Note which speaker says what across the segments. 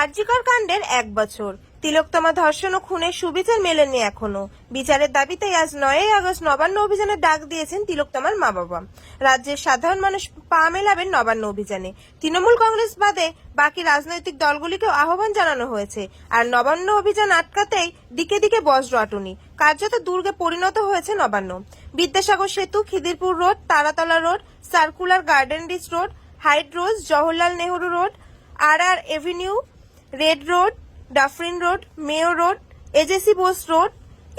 Speaker 1: আরজিকর কাণ্ডের এক বছর। তিলোত্তমা ধর্ষণ ও খুনের সুবিচার মেলেনি এখনও। বিচারের দাবিতে আজ নয়ই আগস্ট নবান্ন অভিযানের ডাক দিয়েছেন তিলোত্তমার মা বাবা রাজ্যের সাধারণ মানুষ পা মেলাবেন নবান্ন অভিযানে। তৃণমূল কংগ্রেস বাদে বাকি রাজনৈতিক দলগুলিকেও আহ্বান জানানো হয়েছে। আর নবান্ন অভিযান আটকাতেই দিকে দিকে বজ্র আটুনি। কার্যত দুর্গে পরিণত হয়েছে Nabanna. Vidyasagar Setu, Khidirpur road, Taratala road, circular garden reach road, Hyde road, Jawaharlal Nehru road, R R avenue red road Dufferin road Mayo road AJC Bose road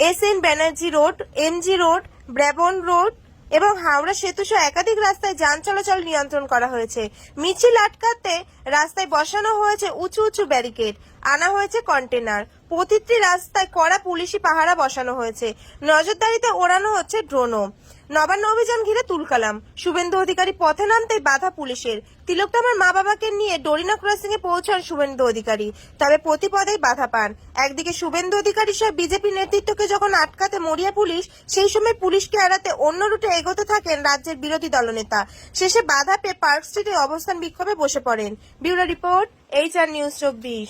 Speaker 1: S N Banerjee road MG road Brabourne road এবং হাওড়া সেতু সহ একাধিক রাস্তায় যান চলাচল নিয়ন্ত্রণ করা হয়েছে। মিছিল আটকাতে রাস্তায় বসানো হয়েছে উঁচু উঁচু ব্যারিকেড, আনা হয়েছে কন্টেনার প্রতিটি রাস্তায় কড়া পুলিশি পাহারা বসানো হয়েছে। নজরদারিতে ওড়ানো হচ্ছে ড্রোনও। নবান্ন অভিযান ঘিরে তুলকালাম। শুভেন্দু অধিকারী পথে নামতেই বাধা পুলিশের। তিলোত্তমার মা বাবাকে নিয়ে ডোরিনা ক্রসিং এ পৌঁছান শুভেন্দু অধিকারী। তবে প্রতিপদেই বাধা পান। একদিকে শুভেন্দু অধিকারী সহ বিজেপি নেতৃত্বকে যখন আটকাতে মরিয়া পুলিশ, সেই সময় পুলিশকে এড়াতে অন্য রুটে এগোতে থাকেন রাজ্যের বিরোধী দলনেতা। শেষে বাধা পেয়ে পার্ক স্ট্রিটে অবস্থান বিক্ষোভে বসে পড়েন। Bureau report H R news চব্বিশ।